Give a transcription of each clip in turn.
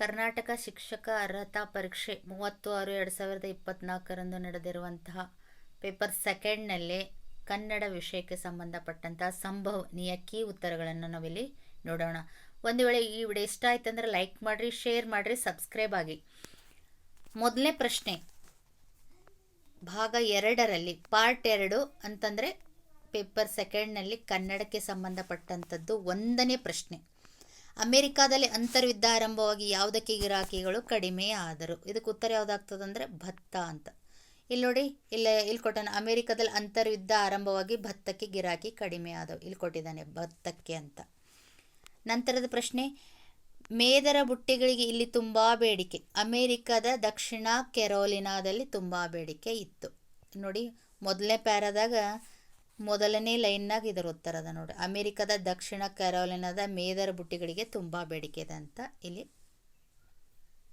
ಕರ್ನಾಟಕ ಶಿಕ್ಷಕ ಅರ್ಹತಾ ಪರೀಕ್ಷೆ ಮೂವತ್ತು ಆರು ಎರಡು ಸಾವಿರದ ಇಪ್ಪತ್ತ್ನಾಲ್ಕರಂದು ನಡೆದಿರುವಂತಹ ಪೇಪರ್ ಸೆಕೆಂಡ್ನಲ್ಲಿ ಕನ್ನಡ ವಿಷಯಕ್ಕೆ ಸಂಬಂಧಪಟ್ಟಂತಹ ಸಂಭವನೀಯ ಕೀ ಉತ್ತರಗಳನ್ನು ನಾವಿಲ್ಲಿ ನೋಡೋಣ. ಒಂದು ವೇಳೆ ಈ ವಿಡಿಯೋ ಇಷ್ಟ ಆಯ್ತಂದ್ರೆ ಲೈಕ್ ಮಾಡಿರಿ, ಶೇರ್ ಮಾಡಿರಿ, ಸಬ್ಸ್ಕ್ರೈಬ್ ಆಗಿ. ಮೊದಲನೇ ಪ್ರಶ್ನೆ. ಭಾಗ ಎರಡರಲ್ಲಿ ಪಾರ್ಟ್ ಎರಡು ಅಂತಂದರೆ ಪೇಪರ್ ಸೆಕೆಂಡ್ನಲ್ಲಿ ಕನ್ನಡಕ್ಕೆ ಸಂಬಂಧಪಟ್ಟಂಥದ್ದು ಒಂದನೇ ಪ್ರಶ್ನೆ. ಅಮೆರಿಕಾದಲ್ಲಿ ಅಂತರ್ಯುದ್ಧ ಆರಂಭವಾಗಿ ಯಾವುದಕ್ಕೆ ಗಿರಾಕಿಗಳು ಕಡಿಮೆ ಆದರು? ಇದಕ್ಕೆ ಉತ್ತರ ಯಾವುದಾಗ್ತದಂದರೆ ಭತ್ತ ಅಂತ. ಇಲ್ಲಿ ನೋಡಿ, ಇಲ್ಲೇ ಇಲ್ಲಿ ಕೊಟ್ಟಾನೆ ಅಮೆರಿಕಾದಲ್ಲಿ ಅಂತರ್ಯುದ್ಧ ಆರಂಭವಾಗಿ ಭತ್ತಕ್ಕೆ ಗಿರಾಕಿ ಕಡಿಮೆ ಆದವು. ಇಲ್ಲಿ ಕೊಟ್ಟಿದ್ದಾನೆ ಭತ್ತಕ್ಕೆ ಅಂತ. ನಂತರದ ಪ್ರಶ್ನೆ, ಮೇದರ ಬುಟ್ಟಿಗಳಿಗೆ ಇಲ್ಲಿ ತುಂಬ ಬೇಡಿಕೆ. ಅಮೇರಿಕಾದ ದಕ್ಷಿಣ ಕೆರೋಲಿನಾದಲ್ಲಿ ತುಂಬ ಬೇಡಿಕೆ ಇತ್ತು. ನೋಡಿ, ಮೊದಲನೇ ಪ್ಯಾರಾದಾಗ ಮೊದಲನೇ ಲೈನ್ನಾಗ ಇದರ ಉತ್ತರ ಅದ ನೋಡಿ ಅಮೇರಿಕಾದ ದಕ್ಷಿಣ ಕ್ಯಾರೋಲಿನಾದ ಮೇದರ ಬುಟ್ಟಿಗಳಿಗೆ ತುಂಬ ಬೇಡಿಕೆ ಇದೆ ಅಂತ ಇಲ್ಲಿ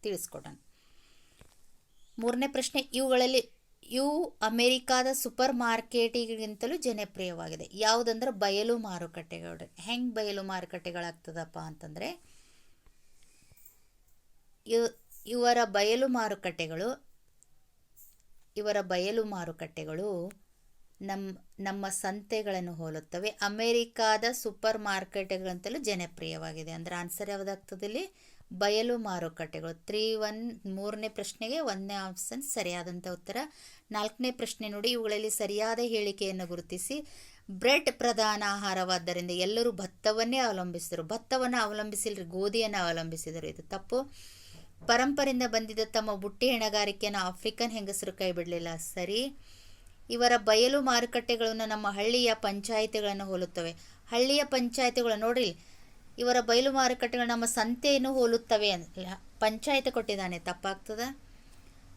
ತಿಳಿಸ್ಕೊಡೋಣ. ಮೂರನೇ ಪ್ರಶ್ನೆ, ಇವುಗಳಲ್ಲಿ, ಇವು ಅಮೇರಿಕಾದ ಸೂಪರ್ ಮಾರ್ಕೆಟಿಗಿಂತಲೂ ಜನಪ್ರಿಯವಾಗಿದೆ. ಯಾವುದಂದ್ರೆ ಬಯಲು ಮಾರುಕಟ್ಟೆಗಳು ಹೆಂಗೆ ಬಯಲು ಮಾರುಕಟ್ಟೆಗಳಾಗ್ತದಪ್ಪ ಅಂತಂದರೆ ಇವ್ ಇವರ ಬಯಲು ಮಾರುಕಟ್ಟೆಗಳು, ಇವರ ಬಯಲು ಮಾರುಕಟ್ಟೆಗಳು ನಮ್ಮ ನಮ್ಮ ಸಂತೆಗಳನ್ನು ಹೋಲುತ್ತವೆ. ಅಮೇರಿಕಾದ ಸೂಪರ್ ಮಾರ್ಕೆಟ್ಗಳಂತಲೂ ಜನಪ್ರಿಯವಾಗಿದೆ. ಅಂದರೆ ಆನ್ಸರ್ ಯಾವುದಾಗ್ತದೆ ಇಲ್ಲಿ? ಬಯಲು ಮಾರುಕಟ್ಟೆಗಳು. ತ್ರೀ ಒನ್, ಮೂರನೇ ಪ್ರಶ್ನೆಗೆ ಒಂದನೇ ಆಪ್ಷನ್ ಸರಿಯಾದಂಥ ಉತ್ತರ. ನಾಲ್ಕನೇ ಪ್ರಶ್ನೆ ನೋಡಿ, ಇವುಗಳಲ್ಲಿ ಸರಿಯಾದ ಹೇಳಿಕೆಯನ್ನು ಗುರುತಿಸಿ. ಬ್ರೆಡ್ ಪ್ರಧಾನ ಆಹಾರವಾದ್ದರಿಂದ ಎಲ್ಲರೂ ಭತ್ತವನ್ನೇ ಅವಲಂಬಿಸಿದರು. ಭತ್ತವನ್ನು ಅವಲಂಬಿಸಿಲ್ರಿ, ಗೋಧಿಯನ್ನು ಅವಲಂಬಿಸಿದರು. ಇದು ತಪ್ಪು. ಪರಂಪರೆಯಿಂದ ಬಂದಿದ್ದ ತಮ್ಮ ಬುಟ್ಟಿ ಹೆಣಗಾರಿಕೆಯನ್ನು ಆಫ್ರಿಕನ್ ಹೆಂಗಸರು ಕೈ ಬಿಡಲಿಲ್ಲ. ಸರಿ. ಇವರ ಬಯಲು ಮಾರುಕಟ್ಟೆಗಳನ್ನು ನಮ್ಮ ಹಳ್ಳಿಯ ಪಂಚಾಯಿತಿಗಳನ್ನು ಹೋಲುತ್ತವೆ. ಹಳ್ಳಿಯ ಪಂಚಾಯಿತಿಗಳು ನೋಡ್ರಿ, ಇವರ ಬಯಲು ಮಾರುಕಟ್ಟೆಗಳು ನಮ್ಮ ಸಂತೆಯನ್ನು ಹೋಲುತ್ತವೆ ಪಂಚಾಯತ್ ಕೊಟ್ಟಿದ್ದಾನೆ, ತಪ್ಪಾಗ್ತದ?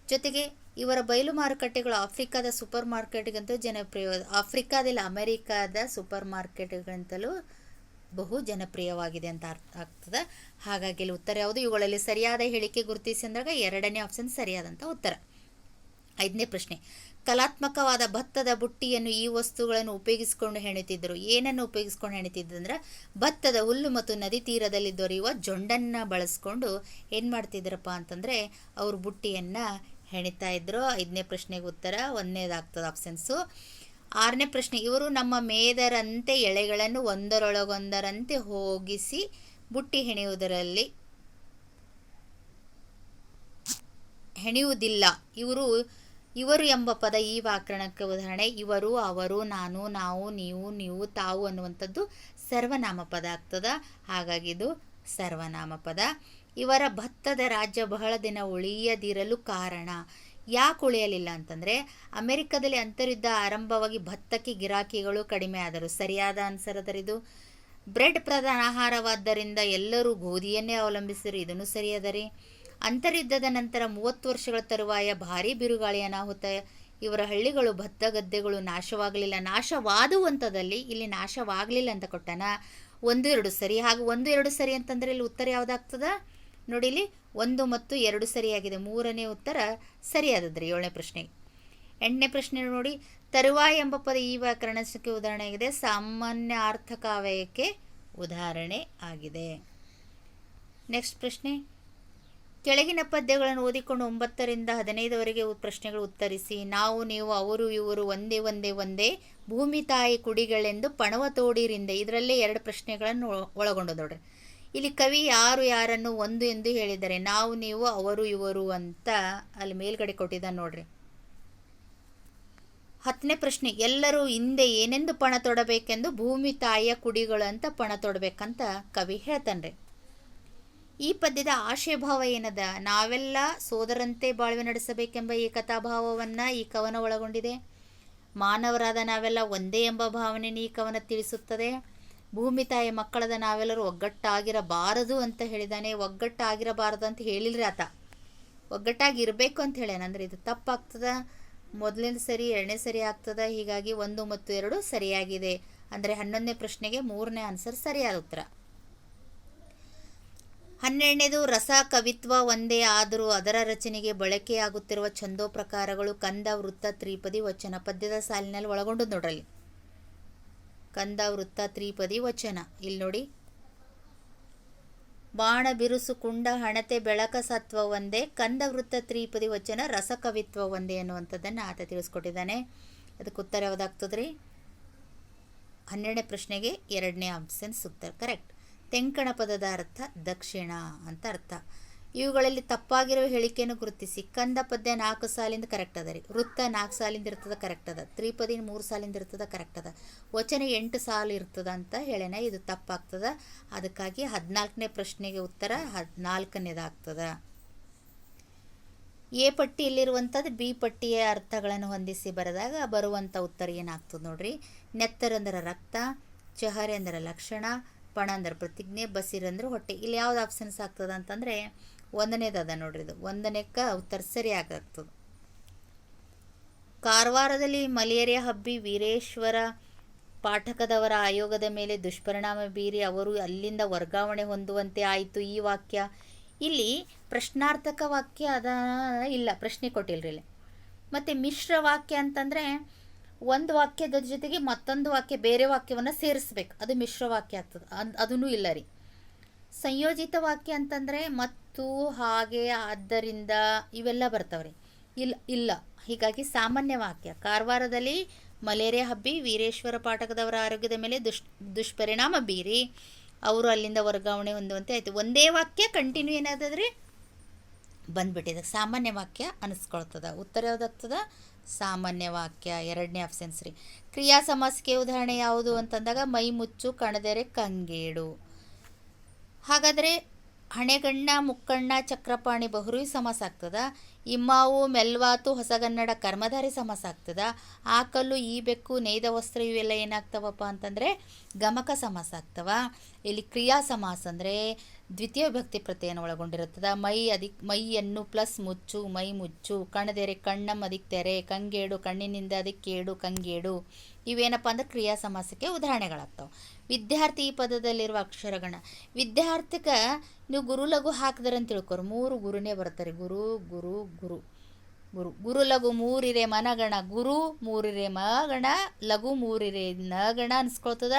ಜೊತೆಗೆ ಇವರ ಬಯಲು ಮಾರುಕಟ್ಟೆಗಳು ಆಫ್ರಿಕಾದ ಸೂಪರ್ ಮಾರ್ಕೆಟ್ಗಿಂತ ಜನಪ್ರಿಯ, ಆಫ್ರಿಕಾದಲ್ಲಿ, ಅಮೆರಿಕಾದ ಸೂಪರ್ ಮಾರ್ಕೆಟ್ಗಿಂತಲೂ ಬಹು ಜನಪ್ರಿಯವಾಗಿದೆ ಅಂತ ಅರ್ಥ ಆಗ್ತದೆ? ಹಾಗಾಗಿ ಇಲ್ಲಿ ಉತ್ತರ ಯಾವುದು? ಇವುಗಳಲ್ಲಿ ಸರಿಯಾದ ಹೇಳಿಕೆ ಗುರುತಿಸಿ ಅಂದಾಗ ಎರಡನೇ ಆಪ್ಷನ್ ಸರಿಯಾದಂಥ ಉತ್ತರ. ಐದನೇ ಪ್ರಶ್ನೆ ಕಲಾತ್ಮಕವಾದ ಭತ್ತದ ಬುಟ್ಟಿಯನ್ನು ಈ ವಸ್ತುಗಳನ್ನು ಉಪಯೋಗಿಸಿಕೊಂಡು ಹೆಣಿತಿದ್ದರು ಏನನ್ನು ಉಪಯೋಗಿಸ್ಕೊಂಡು ಹೆಣಿತಿದ್ರು ಅಂದ್ರೆ ಭತ್ತದ ಹುಲ್ಲು ಮತ್ತು ನದಿ ತೀರದಲ್ಲಿ ದೊರೆಯುವ ಜೊಂಡನ್ನು ಬಳಸ್ಕೊಂಡು ಏನು ಮಾಡ್ತಿದ್ರಪ್ಪ ಅಂತಂದರೆ ಅವರು ಬುಟ್ಟಿಯನ್ನು ಹೆಣಿತಾ ಇದ್ರು. ಐದನೇ ಪ್ರಶ್ನೆಗೆ ಉತ್ತರ ಒಂದನೇದಾಗ್ತದೆ ಆಪ್ಷನ್ಸು ಆರನೇ ಪ್ರಶ್ನೆ, ಇವರು ನಮ್ಮ ಮೇದರಂತೆ ಎಳೆಗಳನ್ನು ಒಂದರೊಳಗೊಂದರಂತೆ ಹೋಗಿಸಿ ಬುಟ್ಟಿ ಹೆಣೆಯುವುದರಲ್ಲಿ ಹೆಣೆಯುವುದಿಲ್ಲ. ಇವರು ಇವರು ಎಂಬ ಪದ ಈ ವ್ಯಾಕರಣಕ್ಕೆ ಉದಾಹರಣೆ. ಇವರು, ಅವರು, ನಾನು, ನಾವು, ನೀವು ನೀವು, ತಾವು ಅನ್ನುವಂಥದ್ದು ಸರ್ವನಾಮ ಪದ ಆಗ್ತದ. ಹಾಗಾಗಿ ಇದು ಸರ್ವನಾಮ ಪದ. ಇವರ ಭತ್ತದ ರಾಜ್ಯ ಬಹಳ ದಿನ ಉಳಿಯದಿರಲು ಕಾರಣ. ಯಾಕೆ ಉಳಿಯಲಿಲ್ಲ ಅಂತಂದರೆ, ಅಮೆರಿಕದಲ್ಲಿ ಅಂತರ್ಯುದ್ಧ ಆರಂಭವಾಗಿ ಭತ್ತಕ್ಕೆ ಗಿರಾಕಿಗಳು ಕಡಿಮೆ ಆದರು. ಸರಿಯಾದ ಆನ್ಸರ್ ಅದರಿದು ಬ್ರೆಡ್ ಪ್ರಧಾನ ಆಹಾರವಾದ್ದರಿಂದ ಎಲ್ಲರೂ ಗೋಧಿಯನ್ನೇ ಅವಲಂಬಿಸಿದರು ಇದನ್ನು ಸರಿಯಾದ ರೀ ಅಂತರ್ಯುದ್ಧದ ನಂತರ ಮೂವತ್ತು ವರ್ಷಗಳ ತರುವಾಯ ಭಾರೀ ಬಿರುಗಾಳಿ ಅನಾಹುತ. ಇವರ ಹಳ್ಳಿಗಳು ಭತ್ತ ಗದ್ದೆಗಳು ನಾಶವಾಗಲಿಲ್ಲ. ನಾಶವಾದುವಂಥದ್ದಲ್ಲಿ ಇಲ್ಲಿ ನಾಶವಾಗಲಿಲ್ಲ ಅಂತ ಕೊಟ್ಟನ. ಒಂದು ಎರಡು ಸರಿ. ಹಾಗೂ ಒಂದು ಎರಡು ಸರಿ ಅಂತಂದರೆ ಇಲ್ಲಿ ಉತ್ತರ ಯಾವುದಾಗ್ತದ? ನೋಡಿ ಇಲ್ಲಿ ಒಂದು ಮತ್ತು ಎರಡು ಸರಿಯಾಗಿದೆ ಮೂರನೇ ಉತ್ತರ ಸರಿಯಾದದ್ರಿ. ಏಳನೇ ಪ್ರಶ್ನೆ. ಎಂಟನೇ ಪ್ರಶ್ನೆ ನೋಡಿ. ತರುವಾಯ ಎಂಬ ಪದ ಈ ವ್ಯಾಕರಣಕ್ಕೆ ಉದಾಹರಣೆ ಆಗಿದೆ. ಸಾಮಾನ್ಯ ಅರ್ಥಕಾವ್ಯಕ್ಕೆ ಉದಾಹರಣೆ ಆಗಿದೆ. ನೆಕ್ಸ್ಟ್ ಪ್ರಶ್ನೆ. ಕೆಳಗಿನ ಪದ್ಯಗಳನ್ನು ಓದಿಕೊಂಡು ಒಂಬತ್ತರಿಂದ ಹದಿನೈದವರೆಗೆ ಪ್ರಶ್ನೆಗಳು ಉತ್ತರಿಸಿ, ನಾವು, ನೀವು, ಅವರು, ಇವರು ಒಂದೇ ಒಂದೇ ಒಂದೇ ಭೂಮಿ, ತಾಯಿ, ಕುಡಿಗಳೆಂದು ಪಣವ ತೋಡಿರಿಂದ ಇದರಲ್ಲೇ ಎರಡು ಪ್ರಶ್ನೆಗಳನ್ನು ಒಳಗೊಂಡು ನೋಡ್ರಿ. ಇಲ್ಲಿ ಕವಿ ಯಾರು, ಯಾರನ್ನು ಒಂದು ಎಂದು ಹೇಳಿದ್ದಾರೆ ನಾವು, ನೀವು, ಅವರು, ಇವರು ಅಂತ ಅಲ್ಲಿ ಮೇಲ್ಗಡೆ ಕೊಟ್ಟಿದ್ದ ನೋಡ್ರಿ. ಹತ್ತನೇ ಪ್ರಶ್ನೆ, ಎಲ್ಲರೂ ಹಿಂದೆ ಏನೆಂದು ಪಣ ತೊಡಬೇಕೆಂದು ಭೂಮಿ, ತಾಯಿಯ ಕುಡಿಗಳು ಅಂತ ಪಣ ತೊಡಬೇಕಂತ ಕವಿ ಹೇಳ್ತಾನ್ರಿ. ಈ ಪದ್ಯದ ಆಶಯಭಾವ ಏನದ? ನಾವೆಲ್ಲ ಸೋದರಂತೆ ಬಾಳ್ವೆ ನಡೆಸಬೇಕೆಂಬ ಈ ಕಥಾಭಾವವನ್ನು ಈ ಕವನ ಒಳಗೊಂಡಿದೆ. ಮಾನವರಾದ ನಾವೆಲ್ಲ ಒಂದೇ ಎಂಬ ಭಾವನೆಯನ್ನು ಈ ಕವನ ತಿಳಿಸುತ್ತದೆ. ಭೂಮಿ ತಾಯಿ ಮಕ್ಕಳದ ನಾವೆಲ್ಲರೂ ಒಗ್ಗಟ್ಟಾಗಿರಬಾರದು ಅಂತ ಹೇಳಿದಾನೆ. ಒಗ್ಗಟ್ಟಾಗಿರಬಾರದು ಅಂತ ಹೇಳಿಲ್ರಿ ಆತ. ಒಗ್ಗಟ್ಟಾಗಿರಬೇಕು ಅಂತ ಹೇಳ್ಯಾನ. ಅಂದರೆ ಇದು ತಪ್ಪಾಗ್ತದ. ಮೊದಲಿನ ಸರಿ, ಎರಡನೇ ಸರಿ ಆಗ್ತದ. ಹೀಗಾಗಿ ಒಂದು ಮತ್ತು ಎರಡು ಸರಿಯಾಗಿದೆ. ಅಂದರೆ ಹನ್ನೊಂದನೇ ಪ್ರಶ್ನೆಗೆ ಮೂರನೇ ಆನ್ಸರ್ ಸರಿಯಾದ ಉತ್ತರ. ಹನ್ನೆರಡನೇದು ರಸ ಕವಿತ್ವ ಒಂದೇ ಆದರೂ ಅದರ ರಚನೆಗೆ ಬಳಕೆಯಾಗುತ್ತಿರುವ ಛಂದೋ ಪ್ರಕಾರಗಳು ಕಂದ, ವೃತ್ತ, ತ್ರಿಪದಿ, ವಚನ. ಪದ್ಯದ ಸಾಲಿನಲ್ಲಿ ಒಳಗೊಂಡು ನೋಡ್ರಲ್ಲಿ ಕಂದ, ವೃತ್ತ, ತ್ರಿಪದಿ, ವಚನ. ಇಲ್ಲಿ ನೋಡಿ. ಬಾಣ, ಬಿರುಸು, ಕುಂಡ, ಹಣತೆ, ಬೆಳಕ, ಸತ್ವ ಒಂದೇ, ಕಂದ, ವೃತ್ತ, ತ್ರಿಪದಿ, ವಚನ, ರಸ ಕವಿತ್ವ ಒಂದೇ ಅನ್ನುವಂಥದ್ದನ್ನು ಆತ ತಿಳಿಸ್ಕೊಟ್ಟಿದ್ದಾನೆ. ಅದಕ್ಕೆ ಉತ್ತರ ಯಾವುದಾಗ್ತದ್ರಿ? ಹನ್ನೆರಡನೇ ಪ್ರಶ್ನೆಗೆ ಎರಡನೇ ಆಪ್ಷನ್ ಸೂಕ್ತ ಕರೆಕ್ಟ್ ತೆಂಕಣ ಪದದ ಅರ್ಥ ದಕ್ಷಿಣ ಅಂತ ಅರ್ಥ. ಇವುಗಳಲ್ಲಿ ತಪ್ಪಾಗಿರುವ ಹೇಳಿಕೆಯನ್ನು ಗುರುತಿಸಿ. ಕಂದ ಪದ್ಯ ನಾಲ್ಕು ಸಾಲಿಂದ ಕರೆಕ್ಟ್ ಅದ ರೀ. ವೃತ್ತ ನಾಲ್ಕು ಸಾಲಿಂದ ಇರ್ತದ ಕರೆಕ್ಟ್ ಅದ. ತ್ರಿಪದಿ ಮೂರು ಸಾಲಿಂದ ಇರ್ತದ ಕರೆಕ್ಟ್ ಅದ. ವಚನ ಎಂಟು ಸಾಲು ಇರ್ತದ ಅಂತ ಹೇಳೇನ ಇದು ತಪ್ಪಾಗ್ತದ. ಅದಕ್ಕಾಗಿ ಹದಿನಾಲ್ಕನೇ ಪ್ರಶ್ನೆಗೆ ಉತ್ತರ ಹದಿನಾಲ್ಕನೇದಾಗ್ತದ. ಎ ಪಟ್ಟಿಯಲ್ಲಿರುವಂಥದ್ದು ಬಿ ಪಟ್ಟಿಯ ಅರ್ಥಗಳನ್ನು ಹೊಂದಿಸಿ ಬರೆದಾಗ ಬರುವಂಥ ಉತ್ತರ ಏನಾಗ್ತದೆ ನೋಡ್ರಿ. ನೆತ್ತರಂದ್ರ ರಕ್ತ, ಚಹರೆ ಅಂದರೆ ಲಕ್ಷಣ ಪಣ ಅಂದ್ರೆ ಪ್ರತಿಜ್ಞೆ, ಬಸಿರ್ ಹೊಟ್ಟೆ. ಇಲ್ಲಿ ಯಾವ್ದು ಆಪ್ಷನ್ಸ್ ಆಗ್ತದೆ ಅಂತಂದರೆ ಒಂದನೇದು ಅದ ನೋಡ್ರಿ ಇದು. ಒಂದನೇಕ್ಕೆ ಉತ್ತರ ಸರಿ ಆಗ್ತದೆ ಕಾರವಾರದಲ್ಲಿ ಮಲೇರಿಯಾ ಹಬ್ಬಿ ವೀರೇಶ್ವರ ಪಾಠಕದವರ ಆಯೋಗದ ಮೇಲೆ ದುಷ್ಪರಿಣಾಮ ಬೀರಿ ಅವರು ಅಲ್ಲಿಂದ ವರ್ಗಾವಣೆ ಹೊಂದುವಂತೆ ಆಯಿತು ಈ ವಾಕ್ಯ. ಇಲ್ಲಿ ಪ್ರಶ್ನಾರ್ಥಕ ವಾಕ್ಯ ಅದ ಇಲ್ಲ, ಪ್ರಶ್ನೆ ಕೊಟ್ಟಿಲ್ರಿ ಇಲ್ಲಿ. ಮತ್ತು ಮಿಶ್ರ ವಾಕ್ಯ ಅಂತಂದರೆ ಒಂದು ವಾಕ್ಯದ ಜೊತೆಗೆ ಮತ್ತೊಂದು ವಾಕ್ಯ ಬೇರೆ ವಾಕ್ಯವನ್ನು ಸೇರಿಸ್ಬೇಕು. ಅದು ಮಿಶ್ರ ವಾಕ್ಯ ಆಗ್ತದೆ. ಅದು ಅದೂ ಇಲ್ಲ ರೀ. ಸಂಯೋಜಿತ ವಾಕ್ಯ ಅಂತಂದರೆ ಮತ್ತು, ಹಾಗೆ, ಆದ್ದರಿಂದ ಇವೆಲ್ಲ ಬರ್ತಾವ್ರಿ. ಇಲ್ಲ ಇಲ್ಲ. ಹೀಗಾಗಿ ಸಾಮಾನ್ಯ ವಾಕ್ಯ. ಕಾರವಾರದಲ್ಲಿ ಮಲೇರಿಯಾ ಹಬ್ಬಿ, ವೀರೇಶ್ವರ ಪಾಠಕದವರ ಆರೋಗ್ಯದ ಮೇಲೆ ದುಷ್, ದುಷ್ಪರಿಣಾಮ ಬೀರಿ, ಅವರು ಅಲ್ಲಿಂದ ವರ್ಗಾವಣೆ ಹೊಂದುವಂತೆ ಆಯಿತು. ಒಂದೇ ವಾಕ್ಯ ಕಂಟಿನ್ಯೂ ಏನಾದ್ರೆ ಬಂದ್ಬಿಟ್ಟಿದೆ. ಸಾಮಾನ್ಯ ವಾಕ್ಯ ಅನಿಸ್ಕೊಳ್ತದ. ಉತ್ತರ ಯಾವುದಾಗ್ತದ? ಸಾಮಾನ್ಯ ವಾಕ್ಯ ಎರಡನೇ ಆಪ್ಷನ್ಸ್ ರೀ. ಕ್ರಿಯಾ ಸಮಾಸಕ್ಕೆ ಉದಾಹರಣೆ ಯಾವುದು ಅಂತಂದಾಗ, ಮೈ ಮುಚ್ಚು, ಕಣದೆರೆ, ಕಂಗೇಡು. ಹಾಗಾದರೆ ಹಣೆಗಣ್ಣ, ಮುಕ್ಕಣ್ಣ, ಚಕ್ರಪಾಣಿ ಬಹುರುವಿ ಸಮಾಸ ಆಗ್ತದ. ಇಮ್ಮಾವು ಮೆಲ್ವಾತು ಹೊಸಗನ್ನಡ ಕರ್ಮಧಾರಿ ಸಮಾಸ ಆಗ್ತದ. ಆ ಕಲ್ಲು ಈ ಬೆಕ್ಕು ನೇಯ್ದ ವಸ್ತ್ರ ಇವೆಲ್ಲ ಏನಾಗ್ತವಪ್ಪ ಅಂತಂದರೆ ಗಮಕ ಸಮಾಸ ಆಗ್ತವ. ಇಲ್ಲಿ ಕ್ರಿಯಾ ಸಮಾಸ ಅಂದರೆ ದ್ವಿತೀಯ ವಿಭಕ್ತಿ ಪ್ರತ್ಯಯನ್ನು ಒಳಗೊಂಡಿರುತ್ತದ. ಮೈ ಅದಿಕ್ ಮೈಯನ್ನು ಪ್ಲಸ್ ಮುಚ್ಚು, ಮೈ ಮುಚ್ಚು, ಕಣದೆರೆ ಕಣ್ಣಮ್ಮ ಅದಿಕ್ ತೆರೆ ಕಂಗೇಡು, ಕಣ್ಣಿನಿಂದ ಅದಕ್ಕೇಡು ಕಂಗೇಡು ಇವೇನಪ್ಪ ಅಂದ್ರೆ ಕ್ರಿಯಾ ಸಮಾಸಕ್ಕೆ ಉದಾಹರಣೆಗಳಾಗ್ತವೆ. ವಿದ್ಯಾರ್ಥಿ ಈ ಪದದಲ್ಲಿರುವ ಅಕ್ಷರಗಣ. ವಿದ್ಯಾರ್ಥಿಕ ನೀವು ಗುರು ಲಘು ಹಾಕಿದ್ರಂತ ತಿಳ್ಕೊರು. ಮೂರು ಗುರುನೇ ಬರ್ತಾರೆ. ಗುರು ಗುರು ಗುರು. ಗುರು. ಗುರು ಲಘು ಮೂರಿರೆ ಮನಗಣ. ಗುರು ಮೂರಿರೆ ಮಗಣ. ಲಘು ಮೂರಿರೆ ನಗಣ ಅನ್ಸ್ಕೊಳ್ತದ.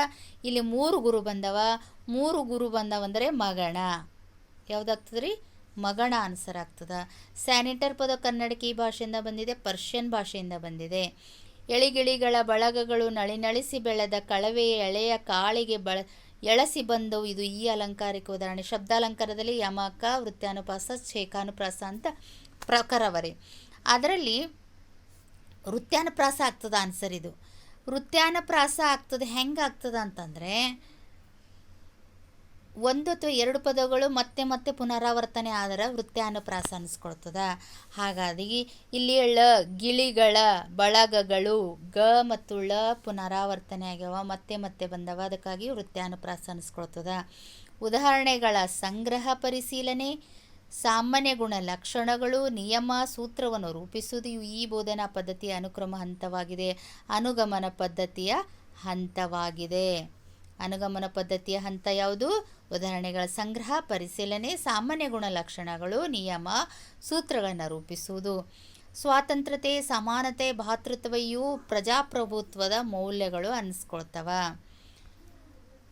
ಇಲ್ಲಿ ಮೂರು ಗುರು ಬಂದವ. ಮೂರು ಗುರು ಬಂದವಂದರೆ ಮಗಣ. ಯಾವುದಾಗ್ತದೆ ರೀ ಮಗಣ ಆನ್ಸರ್ ಆಗ್ತದ. ಸ್ಯಾನಿಟರ್ ಪದ ಕನ್ನಡಕ್ಕೆ ಈ ಭಾಷೆಯಿಂದ ಬಂದಿದೆ. ಪರ್ಷಿಯನ್ ಭಾಷೆಯಿಂದ ಬಂದಿದೆ. ಎಳಿಗಿಳಿಗಳ ಬಳಗಗಳು ನಳಿನಳಿಸಿ ಬೆಳೆದ ಕಳವೆಯ ಎಳೆಯ ಕಾಳಿಗೆ ಬಳ ಎಳಸಿ ಬಂದವು ಇದು ಈ ಅಲಂಕಾರಿಕ ಉದಾಹರಣೆ. ಶಬ್ದಾಲಂಕಾರದಲ್ಲಿ ಯಮಕ ವೃತ್ತಾನುಪಾಸ ಶೇಖಾನುಪ್ರಾಸ ಅಂತ ಪ್ರಕಾರವರಿ ಅದರಲ್ಲಿ ವೃತ್ಯಾನುಪ್ರಾಸ ಆಗ್ತದ ಆನ್ಸರ್ ಇದು. ವೃತ್ಯಾನುಪ್ರಾಸ ಆಗ್ತದೆ, ಹೆಂಗೆ ಆಗ್ತದ ಅಂತಂದರೆ ಒಂದು ಅಥವಾ ಎರಡು ಪದಗಳು ಮತ್ತೆ ಮತ್ತೆ ಪುನರಾವರ್ತನೆ ಆದರೆ ವೃತ್ತಾನುಪ್ರಾಸ ಅನಿಸ್ಕೊಳ್ತದ. ಹಾಗಾಗಿ ಇಲ್ಲಿ ಳ ಗಿಳಿಗಳ ಬಳಗಗಳು ಗ ಮತ್ತು ಳ ಪುನರಾವರ್ತನೆ ಆಗ್ಯಾವ, ಮತ್ತೆ ಮತ್ತೆ ಬಂದವ, ಅದಕ್ಕಾಗಿ ವೃತ್ಯಾನುಪ್ರಾಸ ಅನಿಸ್ಕೊಳ್ತದ. ಉದಾಹರಣೆಗಳ ಸಂಗ್ರಹ ಪರಿಶೀಲನೆ, ಸಾಮಾನ್ಯ ಗುಣ ಲಕ್ಷಣಗಳು, ನಿಯಮ, ಸೂತ್ರವನ್ನು ರೂಪಿಸುವುದು ಈ ಬೋಧನಾ ಪದ್ಧತಿಯ ಅನುಕ್ರಮ ಹಂತವಾಗಿದೆ. ಅನುಗಮನ ಪದ್ಧತಿಯ ಹಂತವಾಗಿದೆ. ಅನುಗಮನ ಪದ್ಧತಿಯ ಹಂತ ಯಾವುದು? ಉದಾಹರಣೆಗಳ ಸಂಗ್ರಹ, ಪರಿಶೀಲನೆ, ಸಾಮಾನ್ಯ ಗುಣಲಕ್ಷಣಗಳು ನಿಯಮ, ಸೂತ್ರಗಳನ್ನು ರೂಪಿಸುವುದು. ಸ್ವಾತಂತ್ರ್ಯತೆ, ಸಮಾನತೆ ಭಾತೃತ್ವ ಇವು ಪ್ರಜಾಪ್ರಭುತ್ವದ ಮೌಲ್ಯಗಳು ಅನಿಸ್ಕೊಳ್ತವ.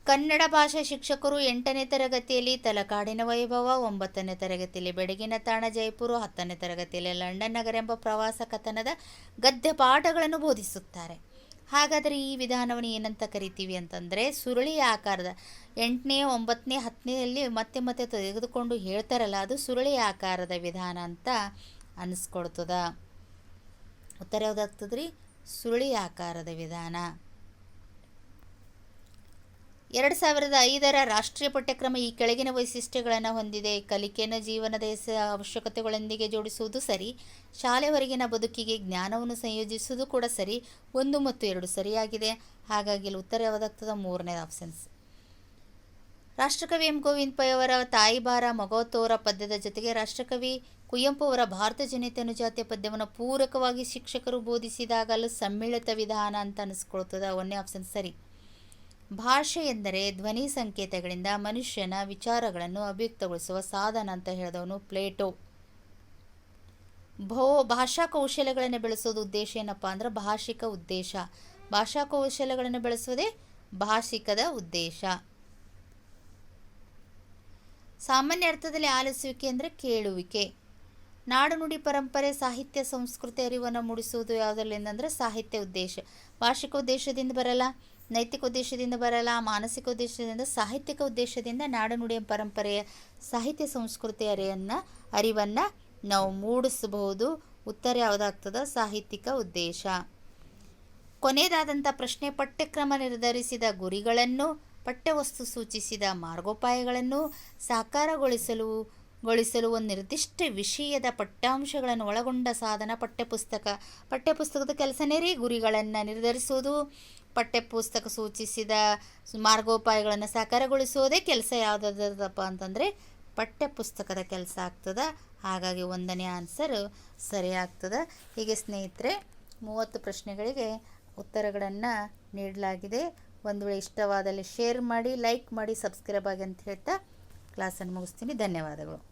ಕನ್ನಡ ಭಾಷಾ ಶಿಕ್ಷಕರು ಎಂಟನೇ ತರಗತಿಯಲ್ಲಿ ತಲಕಾಡಿನ ವೈಭವ, ಒಂಬತ್ತನೇ ತರಗತಿಯಲ್ಲಿ ಬೆಡಗಿನ ತಾಣ, ಜೈಪುರ, ಹತ್ತನೇ ತರಗತಿಯಲ್ಲಿ ಲಂಡನ್ ನಗರ ಎಂಬ ಪ್ರವಾಸ ಕಥನದ ಗದ್ಯ ಪಾಠಗಳನ್ನು ಬೋಧಿಸುತ್ತಾರೆ. ಹಾಗಾದರೆ ಈ ವಿಧಾನವನ್ನು ಏನಂತ ಕರಿತೀವಿ ಅಂತಂದರೆ ಸುರುಳಿ ಆಕಾರದ ಎಂಟನೇ, ಒಂಬತ್ತನೇ, ಹತ್ತನೇಯಲ್ಲಿ ಮತ್ತೆ ಮತ್ತೆ ತೆಗೆದುಕೊಂಡು ಹೇಳ್ತಾರಲ್ಲ, ಅದು ಸುರುಳಿ ಆಕಾರದ ವಿಧಾನ ಅಂತ ಅನಿಸ್ಕೊಡ್ತದ ಉತ್ತರ ಯಾವುದಾಗ್ತದ್ರಿ? ಸುರುಳಿ ಆಕಾರದ ವಿಧಾನ. ಎರಡು ಸಾವಿರದ ಐದರ ರಾಷ್ಟ್ರೀಯ ಪಠ್ಯಕ್ರಮ ಈ ಕೆಳಗಿನ ವೈಶಿಷ್ಟ್ಯಗಳನ್ನು ಹೊಂದಿದೆ. ಕಲಿಕೆಯನ್ನು ಜೀವನದ ಅವಶ್ಯಕತೆಗಳೊಂದಿಗೆ ಜೋಡಿಸುವುದು ಸರಿ ಶಾಲೆ ಹೊರಗಿನ ಬದುಕಿಗೆ ಜ್ಞಾನವನ್ನು ಸಂಯೋಜಿಸುವುದು ಕೂಡ ಸರಿ, ಒಂದು ಮತ್ತು ಎರಡು ಸರಿಯಾಗಿದೆ. ಹಾಗಾಗಿ ಉತ್ತರ ಯಾವುದಾಗ್ತದ? ಮೂರನೇ ಆಪ್ಷನ್ಸ್ ರಾಷ್ಟ್ರಕವಿ ಎಂ. ಗೋವಿಂದ ಪೈ ಅವರ ತಾಯಿ ಬಾರ ಮಗೋತೋರ ಪದ್ಯದ ಜೊತೆಗೆ ರಾಷ್ಟ್ರಕವಿ ಕುವೆಂಪು ಅವರ ಭಾರತ ಜನತೆ ಅನುಜಾತಿಯ ಪದ್ಯವನ್ನು ಪೂರಕವಾಗಿ ಶಿಕ್ಷಕರು ಬೋಧಿಸಿದಾಗಲೂ ಸಮ್ಮಿಳಿತ ವಿಧಾನ ಅಂತ ಅನಿಸ್ಕೊಳ್ತದೆ. ಒಂದನೇ ಆಪ್ಷನ್ ಸರಿ. ಭಾಷೆ ಎಂದರೆ ಧ್ವನಿ ಸಂಕೇತಗಳಿಂದ ಮನುಷ್ಯನ ವಿಚಾರಗಳನ್ನು ಅಭಿವ್ಯಕ್ತಗೊಳಿಸುವ ಸಾಧನ ಅಂತ ಹೇಳಿದವನು ಪ್ಲೇಟೋ. ಭೋ, ಭಾಷಾ ಕೌಶಲ್ಯಗಳನ್ನು ಬೆಳೆಸೋದು ಉದ್ದೇಶ ಏನಪ್ಪ ಅಂದ್ರೆ ಭಾಷಿಕ ಉದ್ದೇಶ. ಭಾಷಾ ಕೌಶಲ್ಯಗಳನ್ನು ಬೆಳೆಸುವುದೇ ಭಾಷಿಕದ ಉದ್ದೇಶ. ಸಾಮಾನ್ಯ ಅರ್ಥದಲ್ಲಿ ಆಲಿಸುವಿಕೆ ಅಂದರೆ ಕೇಳುವಿಕೆ. ನಾಡು ನುಡಿ ಪರಂಪರೆ, ಸಾಹಿತ್ಯ, ಸಂಸ್ಕೃತಿ ಅರಿವನ್ನು ಮೂಡಿಸುವುದು ಯಾವುದರಲ್ಲಿಂದ ಅಂದರೆ ಸಾಹಿತ್ಯ ಉದ್ದೇಶ. ಭಾಷಿಕ ಉದ್ದೇಶದಿಂದ ಬರಲ್ಲ. ನೈತಿಕ ಉದ್ದೇಶದಿಂದ ಬರಲ್ಲ, ಮಾನಸಿಕ ಉದ್ದೇಶದಿಂದ, ಸಾಹಿತ್ಯಿಕ ಉದ್ದೇಶದಿಂದ ನಾಡು ನುಡಿಯ ಪರಂಪರೆಯ ಸಾಹಿತ್ಯ ಸಂಸ್ಕೃತಿ ಅರಿಯನ್ನು ಅರಿವನ್ನು ನಾವು ಮೂಡಿಸಬಹುದು. ಉತ್ತರ ಯಾವುದಾಗ್ತದೆ? ಸಾಹಿತ್ಯಿಕ ಉದ್ದೇಶ. ಕೊನೆಯದಾದಂಥ ಪ್ರಶ್ನೆ, ಪಠ್ಯಕ್ರಮ ನಿರ್ಧರಿಸಿದ ಗುರಿಗಳನ್ನು, ಪಠ್ಯವಸ್ತು ಸೂಚಿಸಿದ ಮಾರ್ಗೋಪಾಯಗಳನ್ನು ಸಾಕಾರಗೊಳಿಸಲು, ಗೊಳಿಸಲು ಒಂದು ನಿರ್ದಿಷ್ಟ ವಿಷಯದ ಪಠ್ಯಾಂಶಗಳನ್ನು ಒಳಗೊಂಡ ಸಾಧನ, ಪಠ್ಯಪುಸ್ತಕ. ಪಠ್ಯಪುಸ್ತಕದ ಕೆಲಸನೇ ರೀ ಗುರಿಗಳನ್ನು ನಿರ್ಧರಿಸುವುದು. ಪಠ್ಯಪುಸ್ತಕ ಸೂಚಿಸಿದ ಮಾರ್ಗೋಪಾಯಗಳನ್ನು ಸಾಕಾರಗೊಳಿಸುವುದೇ ಕೆಲಸ ಯಾವುದಪ್ಪ ಅಂತಂದರೆ ಪಠ್ಯಪುಸ್ತಕದ ಕೆಲಸ ಆಗ್ತದೆ. ಹಾಗಾಗಿ ಒಂದನೇ ಆನ್ಸರ್ ಸರಿ ಆಗ್ತದೆ. ಹೀಗೆ ಸ್ನೇಹಿತರೆ, ಮೂವತ್ತು ಪ್ರಶ್ನೆಗಳಿಗೆ ಉತ್ತರಗಳನ್ನು ನೀಡಲಾಗಿದೆ. ಒಂದು ವೇಳೆ ಇಷ್ಟವಾದಲ್ಲಿ ಶೇರ್ ಮಾಡಿ ಲೈಕ್ ಮಾಡಿ ಸಬ್ಸ್ಕ್ರೈಬ್ ಆಗಿ ಅಂತ ಹೇಳ್ತಾ ಕ್ಲಾಸನ್ನು ಮುಗಿಸ್ತೀನಿ. ಧನ್ಯವಾದಗಳು.